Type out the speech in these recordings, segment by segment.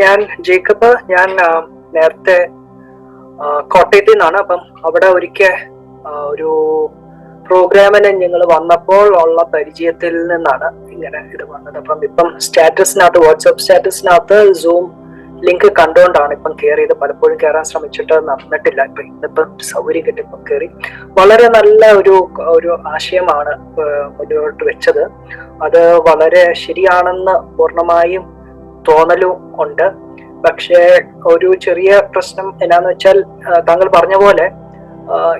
ഞാൻ ജേക്കബ് ഞാൻ നേരത്തെ കോട്ടയത്തിൽ നിന്നാണ്. അപ്പം അവിടെ ഒരിക്കൽ ഒരു പ്രോഗ്രാമിന് ഞങ്ങൾ വന്നപ്പോൾ ഉള്ള പരിചയത്തിൽ നിന്നാണ് ഇങ്ങനെ ഇത് വന്നത്. അപ്പം ഇപ്പം സ്റ്റാറ്റസിനകത്ത് വാട്സപ്പ് സ്റ്റാറ്റസിനകത്ത് സൂം ലിങ്ക് കണ്ടുകൊണ്ടാണ് ഇപ്പം കയറിയത് പലപ്പോഴും കയറാൻ ശ്രമിച്ചിട്ട് നടന്നിട്ടില്ല. ഇപ്പൊ ഇന്നിപ്പം സൗകര്യം കിട്ടി. ഇപ്പം കയറി വളരെ നല്ല ഒരു ഒരു ആശയമാണ് മുന്നോട്ട് വെച്ചത്. അത് വളരെ ശരിയാണെന്ന് പൂർണമായും തോന്നലും ഉണ്ട്. പക്ഷേ ഒരു ചെറിയ പ്രശ്നം എന്നാന്ന് വെച്ചാൽ താങ്കൾ പറഞ്ഞ പോലെ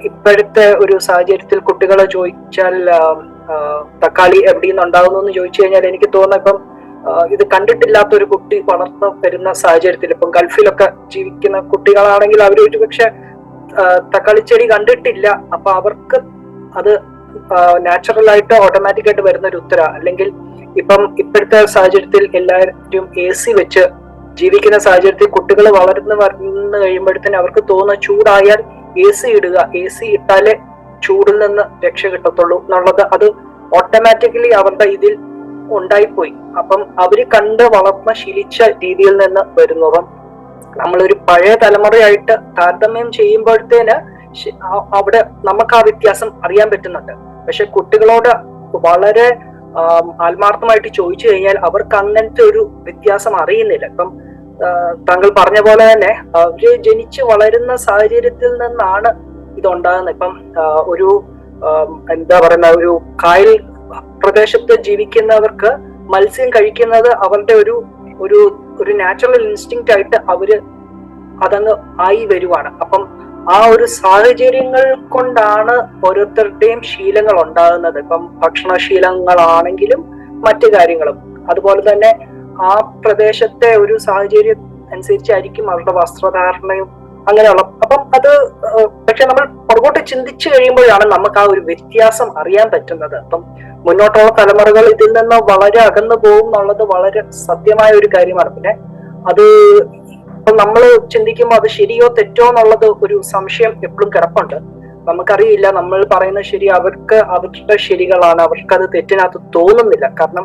ഇപ്പോഴത്തെ ഒരു സാഹചര്യത്തിൽ കുട്ടികളെ ചോദിച്ചാൽ തക്കാളി എവിടെ നിന്ന് ഉണ്ടാകുന്നു എന്ന് ചോദിച്ചു കഴിഞ്ഞാൽ എനിക്ക് തോന്നുന്നു ഇപ്പം ഇത് കണ്ടിട്ടില്ലാത്ത ഒരു കുട്ടി വളർന്നു വരുന്ന സാഹചര്യത്തിൽ ഇപ്പം ഗൾഫിലൊക്കെ ജീവിക്കുന്ന കുട്ടികളാണെങ്കിൽ അവർ ഒരു പക്ഷെ തക്കാളി ചെടി കണ്ടിട്ടില്ല. അപ്പൊ അവർക്ക് അത് നാച്ചുറൽ ആയിട്ട് ഓട്ടോമാറ്റിക് ആയിട്ട് വരുന്ന ഒരു ഉത്തര. അല്ലെങ്കിൽ ഇപ്പം ഇപ്പോഴത്തെ സാഹചര്യത്തിൽ എല്ലാവരും എ സി വെച്ച് ജീവിക്കുന്ന സാഹചര്യത്തിൽ കുട്ടികൾ വളർന്ന് വന്നു കഴിയുമ്പോഴത്തേന് അവർക്ക് തോന്നുന്ന ചൂടായാൽ എ സി ഇടുക. എ സി ഇട്ടാലേ ചൂടിൽ നിന്ന് രക്ഷ കിട്ടത്തുള്ളൂ എന്നുള്ളത് അത് ഓട്ടോമാറ്റിക്കലി അവരുടെ ഇതിൽ ഉണ്ടായിപ്പോയി. അപ്പം അവർ കണ്ട് വളർന്ന ശീലിച്ച രീതിയിൽ നിന്ന് വരുന്നതും നമ്മളൊരു പഴയ തലമുറയായിട്ട് താരതമ്യം ചെയ്യുമ്പോഴത്തേന് അവിടെ നമുക്ക് ആ വ്യത്യാസം അറിയാൻ പറ്റുന്നുണ്ട്. പക്ഷെ കുട്ടികളോട് വളരെ ആത്മാർത്ഥമായിട്ട് ചോദിച്ചു കഴിഞ്ഞാൽ അവർക്ക് അങ്ങനത്തെ ഒരു വ്യത്യാസം അറിയുന്നില്ല. ഇപ്പം താങ്കൾ പറഞ്ഞ പോലെ തന്നെ അവർ ജനിച്ച് വളരുന്ന സാഹചര്യത്തിൽ നിന്നാണ് ഇതുണ്ടാകുന്നത്. ഇപ്പം ഒരു എന്താ പറയുന്ന ഒരു കായൽ പ്രദേശത്ത് ജീവിക്കുന്നവർക്ക് മത്സ്യം കഴിക്കുന്നത് അവരുടെ ഒരു ഒരു ഒരു നാച്ചുറൽ ഇൻസ്റ്റിങ് ആയിട്ട് അവർ അതങ്ങ് ആയി വരുവാണ്. അപ്പം ആ ഒരു സാഹചര്യങ്ങൾ കൊണ്ടാണ് ഓരോരുത്തരുടെയും ശീലങ്ങൾ ഉണ്ടാകുന്നത്. ഇപ്പം ഭക്ഷണശീലങ്ങളാണെങ്കിലും മറ്റു കാര്യങ്ങളും. അതുപോലെ തന്നെ ആ പ്രദേശത്തെ ഒരു സാഹചര്യം അനുസരിച്ചായിരിക്കും അവരുടെ വസ്ത്രധാരണയും അങ്ങനെയുള്ള. അപ്പം അത് പക്ഷെ നമ്മൾ പുറകോട്ട് ചിന്തിച്ചു കഴിയുമ്പോഴാണ് നമുക്ക് ആ ഒരു വ്യത്യാസം അറിയാൻ പറ്റുന്നത്. അപ്പം മുന്നോട്ടുള്ള തലമുറകൾ ഇതിൽ നിന്ന് വളരെ അകന്നു പോകും എന്നുള്ളത് വളരെ സത്യമായ ഒരു കാര്യമാണ്. പിന്നെ അത് ഇപ്പൊ നമ്മൾ ചിന്തിക്കുമ്പോൾ അത് ശരിയോ തെറ്റോ എന്നുള്ളത് ഒരു സംശയം എപ്പോഴും കിടപ്പുണ്ട്. നമുക്കറിയില്ല നമ്മൾ പറയുന്ന ശരി അവർക്ക് അവരുടെ ശരികളാണ് അവർക്ക് അത് തെറ്റിനകത്ത് തോന്നുന്നില്ല. കാരണം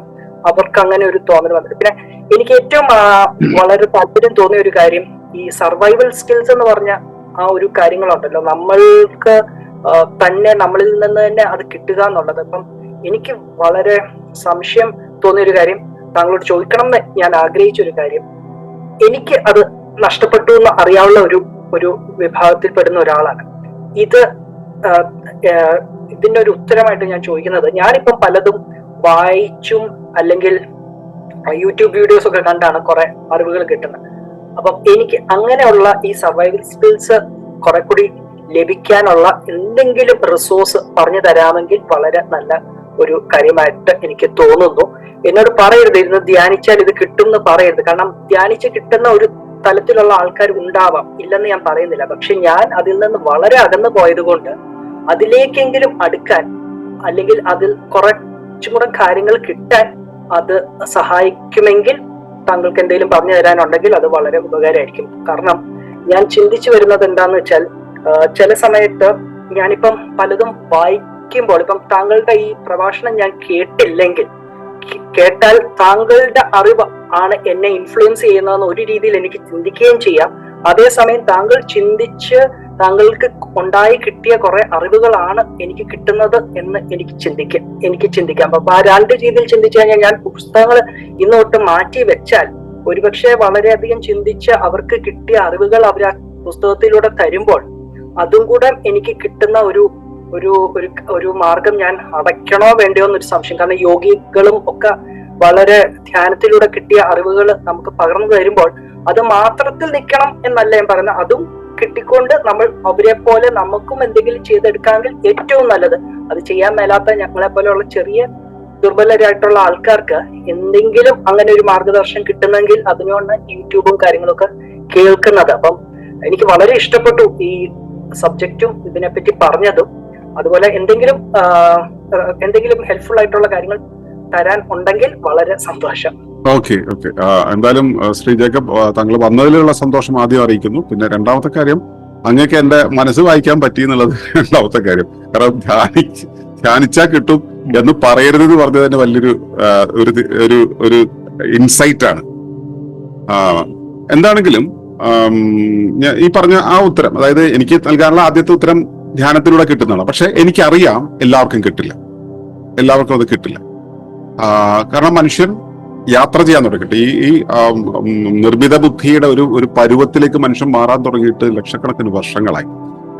അവർക്ക് അങ്ങനെ ഒരു തോന്നൽ വന്നിട്ട് പിന്നെ എനിക്ക് ഏറ്റവും വളരെ താല്പര്യം തോന്നിയ ഒരു കാര്യം ഈ സർവൈവൽ സ്കിൽസ് എന്ന് പറഞ്ഞ ആ ഒരു കാര്യങ്ങളുണ്ടല്ലോ. നമ്മൾക്ക് തന്നെ നമ്മളിൽ നിന്ന് തന്നെ അത് കിട്ടുക എന്നുള്ളത്. അപ്പം എനിക്ക് വളരെ സംശയം തോന്നിയ ഒരു കാര്യം താങ്കളോട് ചോദിക്കണം എന്ന് ഞാൻ ആഗ്രഹിച്ച ഒരു കാര്യം എനിക്ക് അത് നഷ്ടപ്പെട്ടു എന്ന് അറിയാവുന്ന ഒരു ഒരു വിഭാഗത്തിൽ പെടുന്ന ഒരാളാണ്. ഇത് ഇതിന്റെ ഒരു ഉത്തരമായിട്ട് ഞാൻ ചോദിക്കുന്നത് ഞാനിപ്പം പലതും വായിച്ചും അല്ലെങ്കിൽ യൂട്യൂബ് വീഡിയോസ് ഒക്കെ കണ്ടാണ് കുറെ അറിവുകൾ കിട്ടുന്നത്. അപ്പം എനിക്ക് അങ്ങനെയുള്ള ഈ സർവൈവൽ സ്കിൽസ് കുറെ കൂടി ലഭിക്കാനുള്ള എന്തെങ്കിലും റിസോഴ്സ് പറഞ്ഞു തരാമെങ്കിൽ വളരെ നല്ല ഒരു കാര്യമായിട്ട് എനിക്ക് തോന്നുന്നു. എന്നോട് പറയരുത് ഇരുന്ന് ധ്യാനിച്ചാൽ ഇത് കിട്ടും എന്ന് പറയരുത്. കാരണം ധ്യാനിച്ച് കിട്ടുന്ന ഒരു തലത്തിലുള്ള ആൾക്കാർ ഉണ്ടാവാം. ഇല്ലെന്ന് ഞാൻ പറയുന്നില്ല. പക്ഷെ ഞാൻ അതിൽ നിന്ന് വളരെ അകന്നു പോയത് കൊണ്ട് അതിലേക്കെങ്കിലും അടുക്കാൻ അല്ലെങ്കിൽ അതിൽ കുറച്ചും കൂടെ കാര്യങ്ങൾ കിട്ടാൻ അത് സഹായിക്കുമെങ്കിൽ താങ്കൾക്ക് എന്തെങ്കിലും പറഞ്ഞു തരാനുണ്ടെങ്കിൽ അത് വളരെ ഉപകാരമായിരിക്കും. കാരണം ഞാൻ ചിന്തിച്ചു വരുന്നത് എന്താന്ന് വെച്ചാൽ ചില സമയത്ത് ഞാനിപ്പം പലതും വായിക്കുമ്പോൾ ഇപ്പം താങ്കളുടെ ഈ പ്രഭാഷണം ഞാൻ കേട്ടില്ലെങ്കിൽ കേട്ടാൽ താങ്കളുടെ അറിവ് ആണ് എന്നെ ഇൻഫ്ലുവൻസ് ചെയ്യുന്നതെന്ന് ഒരു രീതിയിൽ എനിക്ക് ചിന്തിക്കുകയും ചെയ്യാം. അതേസമയം താങ്കൾ ചിന്തിച്ച് താങ്കൾക്ക് ഉണ്ടായി കിട്ടിയ കുറെ അറിവുകളാണ് എനിക്ക് കിട്ടുന്നത് എന്ന് എനിക്ക് ചിന്തിക്കാം എനിക്ക് ചിന്തിക്കാം. അപ്പൊ ആ രണ്ട് രീതിയിൽ ചിന്തിച്ചു കഴിഞ്ഞാൽ ഞാൻ പുസ്തകങ്ങൾ ഇന്ന് തൊട്ട് മാറ്റി വെച്ചാൽ ഒരുപക്ഷെ വളരെയധികം ചിന്തിച്ച് അവർക്ക് കിട്ടിയ അറിവുകൾ അവർ ആ പുസ്തകത്തിലൂടെ തരുമ്പോൾ അതും കൂടെ എനിക്ക് കിട്ടുന്ന ഒരു ഒരു ഒരു മാർഗം ഞാൻ അടയ്ക്കണോ വേണ്ടയോ എന്നൊരു സംശയം. കാരണം യോഗികളും ഒക്കെ വളരെ ധ്യാനത്തിലൂടെ കിട്ടിയ അറിവുകൾ നമുക്ക് പകർന്നു തരുമ്പോൾ അത് മാത്രത്തിൽ നിൽക്കണം എന്നല്ല ഞാൻ പറയുന്നത്. അതും കിട്ടിക്കൊണ്ട് നമ്മൾ അവരെ പോലെ നമുക്കും എന്തെങ്കിലും ചെയ്തെടുക്കാമെങ്കിൽ ഏറ്റവും നല്ലത്. അത് ചെയ്യാൻ മേലാത്ത ഞങ്ങളെ പോലെയുള്ള ചെറിയ ദുർബലരായിട്ടുള്ള ആൾക്കാർക്ക് എന്തെങ്കിലും അങ്ങനെ ഒരു മാർഗദർശനം കിട്ടുന്നെങ്കിൽ അതിനോണ്ട് യൂട്യൂബും കാര്യങ്ങളൊക്കെ കേൾക്കുന്നത്. അപ്പം എനിക്ക് വളരെ ഇഷ്ടപ്പെട്ടു ഈ സബ്ജക്റ്റും ഇതിനെപ്പറ്റി പറഞ്ഞതും. അതുപോലെ എന്തെങ്കിലും എന്തെങ്കിലും ഹെൽപ്ഫുൾ ആയിട്ടുള്ള കാര്യങ്ങൾ തരാൻ ഉണ്ടെങ്കിൽ വളരെ സന്തോഷം. ഓക്കെ ഓക്കെ എന്തായാലും ശ്രീ ജേക്കബ് താങ്കൾ വന്നതിലുള്ള സന്തോഷം ആദ്യം അറിയിക്കുന്നു. പിന്നെ രണ്ടാമത്തെ കാര്യം അങ്ങേക്ക് എന്റെ മനസ്സ് വായിക്കാൻ പറ്റി എന്നുള്ളത് രണ്ടാമത്തെ കാര്യം. കാരണം ധ്യാനി ധ്യാനിച്ചാ കിട്ടും എന്ന് പറയരുത് എന്ന് പറഞ്ഞത് തന്നെ വലിയൊരു ഒരു ഒരു ഒരു ഇൻസൈറ്റ് ആണ്. എന്താണെങ്കിലും ഈ പറഞ്ഞ ആ ഉത്തരം അതായത് എനിക്ക് നൽകാനുള്ള ആദ്യത്തെ ഉത്തരം ധ്യാനത്തിലൂടെ കിട്ടുന്നതാണ്. പക്ഷെ എനിക്കറിയാം എല്ലാവർക്കും കിട്ടില്ല. എല്ലാവർക്കും അത് കിട്ടില്ല. കാരണം മനുഷ്യൻ യാത്ര ചെയ്യാൻ തുടങ്ങിയിട്ട്. ഈ ഈ നിർമ്മിത ബുദ്ധിയുടെ ഒരു ഒരു പരുവത്തിലേക്ക് മനുഷ്യൻ മാറാൻ തുടങ്ങിയിട്ട് ലക്ഷക്കണക്കിന് വർഷങ്ങളായി.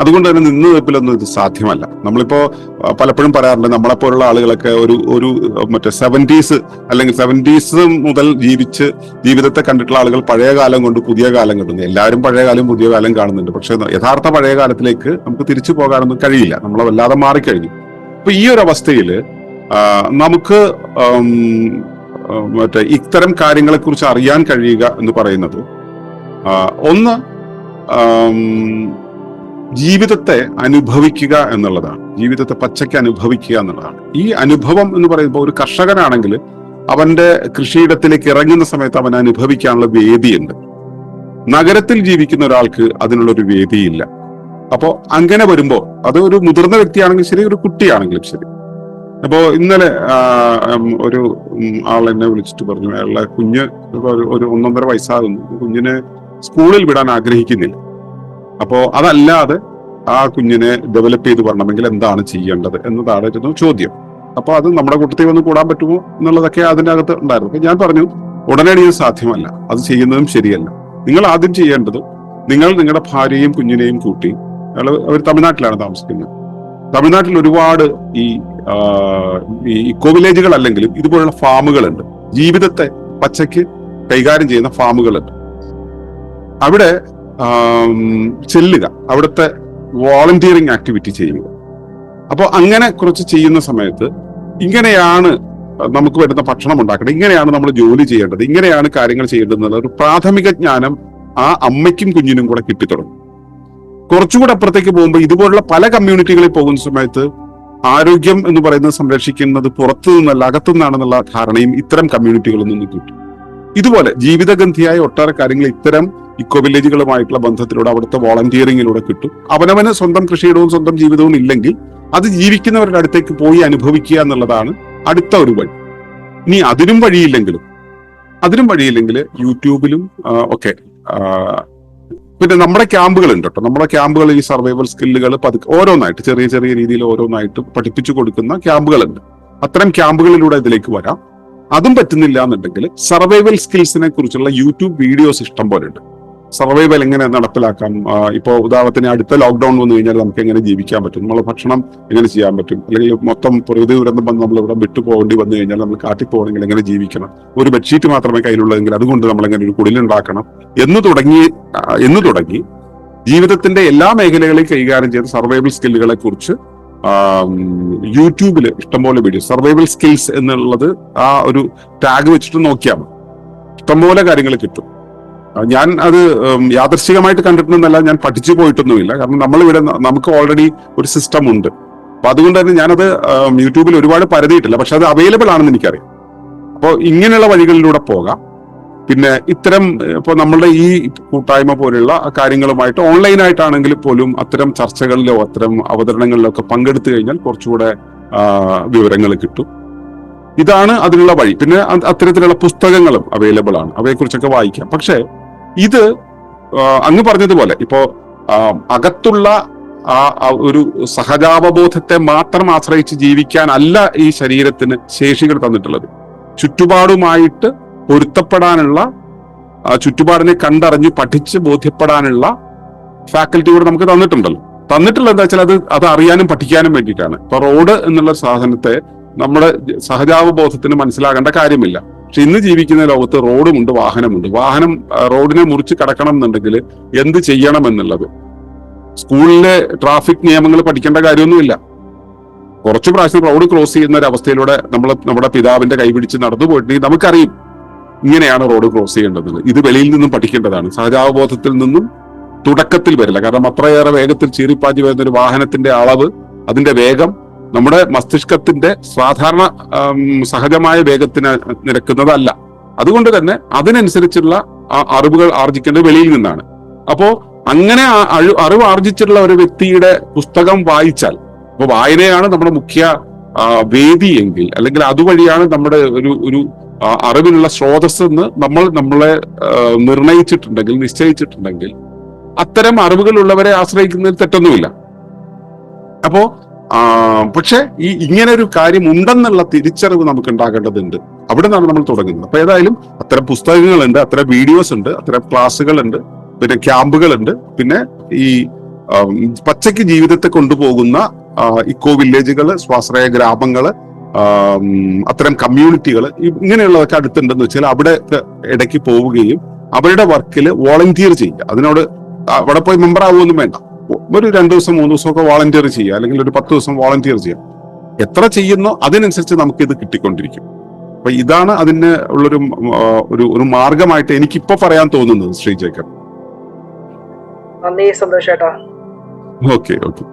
അതുകൊണ്ട് തന്നെ നിന്ന് വെപ്പിലൊന്നും ഇത് സാധ്യമല്ല. നമ്മളിപ്പോ പലപ്പോഴും പറയാറുണ്ട് നമ്മളെപ്പോലുള്ള ആളുകളൊക്കെ ഒരു ഒരു മറ്റേ സെവന്റീസ് അല്ലെങ്കിൽ സെവന്റീസ് മുതൽ ജീവിച്ച് ജീവിതത്തെ കണ്ടിട്ടുള്ള ആളുകൾ പഴയ കാലം കൊണ്ട് പുതിയ കാലം കിട്ടുന്നു എല്ലാവരും പഴയ കാലം പുതിയ കാലം കാണുന്നുണ്ട്. പക്ഷെ യഥാർത്ഥ പഴയ കാലത്തിലേക്ക് നമുക്ക് തിരിച്ചു പോകാനൊന്നും കഴിയില്ല. നമ്മളെ വല്ലാതെ മാറിക്കഴിഞ്ഞു. അപ്പൊ ഈ ഒരു അവസ്ഥയിൽ നമുക്ക് മറ്റേ ഇത്തരം കാര്യങ്ങളെ കുറിച്ച് അറിയാൻ കഴിയുക എന്ന് പറയുന്നത് ഒന്ന് ജീവിതത്തെ അനുഭവിക്കുക എന്നുള്ളതാണ്. ജീവിതത്തെ പച്ചയ്ക്ക് അനുഭവിക്കുക എന്നുള്ളതാണ്. ഈ അനുഭവം എന്ന് പറയുമ്പോൾ ഒരു കർഷകനാണെങ്കിൽ അവന്റെ കൃഷിയിടത്തിലേക്ക് ഇറങ്ങുന്ന സമയത്ത് അവൻ അനുഭവിക്കാനുള്ള വേദിയുണ്ട്. നഗരത്തിൽ ജീവിക്കുന്ന ഒരാൾക്ക് അതിനുള്ള ഒരു വേദിയില്ല. അപ്പോ അങ്ങനെ വരുമ്പോൾ അത് ഒരു മുതിർന്ന വ്യക്തിയാണെങ്കിലും ശരി ഒരു കുട്ടിയാണെങ്കിലും ശരി. അപ്പോ ഇന്നലെ ഒരു ആൾ എന്നെ വിളിച്ചിട്ട് പറഞ്ഞു അയാളുടെ കുഞ്ഞ് ഒരു- ഒന്നൊന്നര വയസ്സാകുന്നു. കുഞ്ഞിനെ സ്കൂളിൽ വിടാൻ ആഗ്രഹിക്കുന്നില്ല. അപ്പോ അതല്ലാതെ ആ കുഞ്ഞിനെ ഡെവലപ്പ് ചെയ്ത് വരണമെങ്കിൽ എന്താണ് ചെയ്യേണ്ടത് എന്നതായിരുന്നു ചോദ്യം. അപ്പൊ അത് നമ്മുടെ കൂട്ടത്തിൽ വന്ന് കൂടാൻ പറ്റുമോ എന്നുള്ളതൊക്കെ അതിന്റെ അകത്ത് ഉണ്ടായിരുന്നു ഞാൻ പറഞ്ഞു ഉടനടി സാധ്യമല്ല. അത് ചെയ്യുന്നതും ശരിയല്ല. നിങ്ങൾ ആദ്യം ചെയ്യേണ്ടത് നിങ്ങൾ നിങ്ങളുടെ ഭാര്യയും കുഞ്ഞിനെയും കൂട്ടി അവർ തമിഴ്നാട്ടിലാണ് താമസിക്കുന്നത്. തമിഴ്നാട്ടിൽ ഒരുപാട് ഈ ഈ ഇക്കോ വില്ലേജുകൾ അല്ലെങ്കിലും ഇതുപോലുള്ള ഫാമുകളുണ്ട്. ജീവിതത്തെ പച്ചയ്ക്ക് കൈകാര്യം ചെയ്യുന്ന ഫാമുകളുണ്ട്. അവിടെ ചെല്ലുക. അവിടുത്തെ വോളണ്ടിയറിങ് ആക്ടിവിറ്റി ചെയ്യുക. അപ്പോൾ അങ്ങനെ കുറച്ച് ചെയ്യുന്ന സമയത്ത് ഇങ്ങനെയാണ് നമുക്ക് വരുന്ന ഭക്ഷണം ഉണ്ടാക്കേണ്ടത്. ഇങ്ങനെയാണ് നമ്മൾ ജോലി ചെയ്യേണ്ടത്. ഇങ്ങനെയാണ് കാര്യങ്ങൾ ചെയ്യേണ്ടത് എന്നുള്ള ഒരു പ്രാഥമിക ജ്ഞാനം ആ അമ്മയ്ക്കും കുഞ്ഞിനും കൂടെ കിട്ടിത്തുടങ്ങും. കുറച്ചുകൂടെ അപ്പുറത്തേക്ക് പോകുമ്പോൾ ഇതുപോലുള്ള പല കമ്മ്യൂണിറ്റികളിൽ പോകുന്ന സമയത്ത് ആരോഗ്യം എന്ന് പറയുന്നത് സംരക്ഷിക്കുന്നത് പുറത്തു നിന്നല്ല അകത്തുനിന്നാണെന്നുള്ള ധാരണയും ഇത്തരം കമ്മ്യൂണിറ്റികളിൽ നിന്ന് കിട്ടും. ഇതുപോലെ ജീവിതഗന്ധിയായ ഒട്ടേറെ കാര്യങ്ങൾ ഇത്തരം ഇക്കോ വില്ലേജുകളുമായിട്ടുള്ള ബന്ധത്തിലൂടെ അവിടുത്തെ വോളണ്ടിയറിങ്ങിലൂടെ കിട്ടും. അവനവന് സ്വന്തം കൃഷിയിടവും സ്വന്തം ജീവിതവും ഇല്ലെങ്കിൽ അത് ജീവിക്കുന്നവരുടെ അടുത്തേക്ക് പോയി അനുഭവിക്കുക എന്നുള്ളതാണ് അടുത്ത ഒരു വഴി. ഇനി അതിനും വഴിയില്ലെങ്കിലും അതിനും വഴിയില്ലെങ്കിൽ യൂട്യൂബിലും ഒക്കെ പിന്നെ നമ്മുടെ ക്യാമ്പുകൾ ഉണ്ട് കേട്ടോ. നമ്മുടെ ക്യാമ്പുകൾ ഈ സർവൈവൽ സ്കില്ലുകൾ പതുക്കെ ഓരോന്നായിട്ട് ചെറിയ ചെറിയ രീതിയിൽ ഓരോന്നായിട്ട് പഠിപ്പിച്ചു കൊടുക്കുന്ന ക്യാമ്പുകളുണ്ട്. അത്തരം ക്യാമ്പുകളിലൂടെ ഇതിലേക്ക് വരാം. അതും പറ്റുന്നില്ല എന്നുണ്ടെങ്കിൽ സർവൈവൽ സ്കിൽസിനെ കുറിച്ചുള്ള യൂട്യൂബ് വീഡിയോസ് ഇഷ്ടം പോലെ ഉണ്ട് സർവൈവൽ എങ്ങനെ നടപ്പിലാക്കാം? ഇപ്പോൾ ഇപ്പോ ഉദാഹരണത്തിന് അടുത്ത ലോക്ക്ഡൌൺ വന്നു കഴിഞ്ഞാൽ നമുക്ക് എങ്ങനെ ജീവിക്കാൻ പറ്റും? നമ്മളെ ഭക്ഷണം എങ്ങനെ ചെയ്യാൻ പറ്റും? അല്ലെങ്കിൽ മൊത്തം പ്രകൃതി ദുരന്തം വന്ന് നമ്മൾ ഇവിടെ വിട്ടുപോകേണ്ടി വന്നു കഴിഞ്ഞാൽ നമ്മൾ കാട്ടി പോകണമെങ്കിൽ എങ്ങനെ ജീവിക്കണം? ഒരു ബെഡ്ഷീറ്റ് മാത്രമേ കയ്യിലുള്ളതെങ്കിൽ അതുകൊണ്ട് നമ്മൾ എങ്ങനെ ഒരു കുടിലുണ്ടാക്കണം എന്ന് തുടങ്ങി എന്ന് തുടങ്ങി ജീവിതത്തിന്റെ എല്ലാ മേഖലകളെയും കൈകാര്യം ചെയ്ത സർവൈവൽ സ്കില്ലുകളെ കുറിച്ച് യൂട്യൂബിൽ ഇഷ്ടംപോലെ വീഡിയോ സർവൈവൽ സ്കിൽസ് എന്നുള്ളത് ആ ഒരു ടാഗ് വെച്ചിട്ട് നോക്കിയാൽ ഇഷ്ടംപോലെ കാര്യങ്ങൾ കിട്ടും. ഞാൻ അത് യാദർശികമായിട്ട് കണ്ടിട്ടുണ്ടെന്നല്ല ഞാൻ പഠിച്ചു പോയിട്ടൊന്നുമില്ല. കാരണം നമ്മളിവിടെ നമുക്ക് ഓൾറെഡി ഒരു സിസ്റ്റം ഉണ്ട്. അപ്പൊ അതുകൊണ്ട് തന്നെ ഞാനത് യൂട്യൂബിൽ ഒരുപാട് പരതിയിട്ടില്ല. പക്ഷെ അത് അവൈലബിൾ ആണെന്ന് എനിക്കറിയാം. അപ്പോൾ ഇങ്ങനെയുള്ള വഴികളിലൂടെ പോകാം. പിന്നെ ഇത്തരം ഇപ്പോൾ നമ്മളുടെ ഈ കൂട്ടായ്മ പോലുള്ള കാര്യങ്ങളുമായിട്ട് ഓൺലൈനായിട്ടാണെങ്കിൽ പോലും അത്തരം ചർച്ചകളിലോ അത്തരം അവതരണങ്ങളിലോ ഒക്കെ പങ്കെടുത്തു കഴിഞ്ഞാൽ കുറച്ചുകൂടെ വിവരങ്ങൾ കിട്ടും. ഇതാണ് അതിനുള്ള വഴി. പിന്നെ അത്തരത്തിലുള്ള പുസ്തകങ്ങളും അവൈലബിൾ ആണ്. അവയെക്കുറിച്ചൊക്കെ വായിക്കാം. പക്ഷേ ഇത് അങ്ങ് പറഞ്ഞതുപോലെ ഇപ്പോ അകത്തുള്ള ആ ഒരു സഹജാവബോധത്തെ മാത്രം ആശ്രയിച്ച് ജീവിക്കാനല്ല ഈ ശരീരത്തിന് ശേഷികൾ തന്നിട്ടുള്ളത്. ചുറ്റുപാടുമായിട്ട് പൊരുത്തപ്പെടാനുള്ള ചുറ്റുപാടിനെ കണ്ടറിഞ്ഞ് പഠിച്ച് ബോധ്യപ്പെടാനുള്ള ഫാക്കൽറ്റി കൂടെ നമുക്ക് തന്നിട്ടുണ്ടല്ലോ. തന്നിട്ടുള്ളത് എന്താ വെച്ചാൽ അത് അത് അറിയാനും പഠിക്കാനും വേണ്ടിയിട്ടാണ്. ഇപ്പൊ റോഡ് എന്നുള്ള സാധനത്തെ നമ്മുടെ സഹജാവബോധത്തിന് മനസ്സിലാകേണ്ട കാര്യമില്ല. പക്ഷെ ഇന്ന് ജീവിക്കുന്ന ലോകത്ത് റോഡുമുണ്ട് വാഹനമുണ്ട്. വാഹനം റോഡിനെ മുറിച്ച് കടക്കണം എന്നുണ്ടെങ്കിൽ എന്ത് ചെയ്യണം എന്നുള്ളത് സ്കൂളിലെ ട്രാഫിക് നിയമങ്ങൾ പഠിക്കേണ്ട കാര്യമൊന്നുമില്ല. കുറച്ച് പ്രാവശ്യം റോഡ് ക്രോസ് ചെയ്യുന്ന ഒരു അവസ്ഥയിലൂടെ നമ്മൾ നമ്മുടെ പിതാവിന്റെ കൈപിടിച്ച് നടന്നു പോയിട്ടുണ്ടെങ്കിൽ നമുക്കറിയും ഇങ്ങനെയാണ് റോഡ് ക്രോസ് ചെയ്യേണ്ടത്. ഇത് വെളിയിൽ നിന്നും പഠിക്കേണ്ടതാണ്. സഹജാവബോധത്തിൽ നിന്നും തുടക്കത്തിൽ വരില്ല. കാരണം അത്രയേറെ വേഗത്തിൽ ചീറിപ്പാഞ്ഞു വരുന്ന ഒരു വാഹനത്തിന്റെ അളവ് അതിന്റെ വേഗം നമ്മുടെ മസ്തിഷ്കത്തിന്റെ സാധാരണ സഹജമായ വേഗത്തിന് നിരക്കുന്നതല്ല. അതുകൊണ്ട് തന്നെ അതിനനുസരിച്ചുള്ള അറിവുകൾ ആർജിക്കേണ്ടത് വെളിയിൽ നിന്നാണ്. അപ്പോ അങ്ങനെ അറിവ് ആർജിച്ചിട്ടുള്ള ഒരു വ്യക്തിയുടെ പുസ്തകം വായിച്ചാൽ അപ്പൊ വായനയാണ് നമ്മുടെ മുഖ്യ വേദി എങ്കിൽ അല്ലെങ്കിൽ അതുവഴിയാണ് നമ്മുടെ ഒരു ഒരു അറിവിനുള്ള സ്രോതസ് എന്ന് നമ്മൾ നമ്മളെ നിർണയിച്ചിട്ടുണ്ടെങ്കിൽ നിശ്ചയിച്ചിട്ടുണ്ടെങ്കിൽ അത്തരം അറിവുകളുള്ളവരെ ആശ്രയിക്കുന്നതിൽ തെറ്റൊന്നുമില്ല. അപ്പോ പക്ഷെ ഈ ഇങ്ങനെ ഒരു കാര്യം ഉണ്ടെന്നുള്ള തിരിച്ചറിവ് നമുക്ക് ഉണ്ടാകേണ്ടതുണ്ട് അവിടെ നിന്നാണ് നമ്മൾ തുടങ്ങുന്നത്. അപ്പൊ ഏതായാലും അത്തരം പുസ്തകങ്ങളുണ്ട് അത്തരം വീഡിയോസ് ഉണ്ട് അത്തരം ക്ലാസ്സുകളുണ്ട് പിന്നെ ക്യാമ്പുകളുണ്ട് പിന്നെ ഈ പച്ചയ്ക്ക് ജീവിതത്തെ കൊണ്ടുപോകുന്ന ഇക്കോ വില്ലേജുകൾ സ്വാശ്രയ ഗ്രാമങ്ങൾ അത്തരം കമ്മ്യൂണിറ്റികൾ ഇങ്ങനെയുള്ളതൊക്കെ അടുത്തുണ്ടെന്ന് വെച്ചാൽ അവിടെ ഇടയ്ക്ക് പോവുകയും അവരുടെ വർക്കിൽ വോളണ്ടിയർ ചെയ്യുക. അതിനോട് അവിടെ പോയി മെമ്പർ ആവുമൊന്നും വേണ്ട. ഒരു രണ്ടു ദിവസം മൂന്ന് ദിവസമൊക്കെ വോളണ്ടിയർ ചെയ്യുക. അല്ലെങ്കിൽ ഒരു പത്ത് ദിവസം വോളണ്ടിയർ ചെയ്യുക. എത്ര ചെയ്യുന്നോ അതിനനുസരിച്ച് നമുക്ക് ഇത് കിട്ടിക്കൊണ്ടിരിക്കും. അപ്പൊ ഇതാണ് അതിന് ഉള്ളൊരു ഒരു ഒരു മാർഗമായിട്ട് എനിക്കിപ്പോ പറയാൻ തോന്നുന്നത് ശ്രീ ജേക്കബ്. നന്ദി സന്തോഷേട്ടാ ഓക്കെ ഓക്കെ.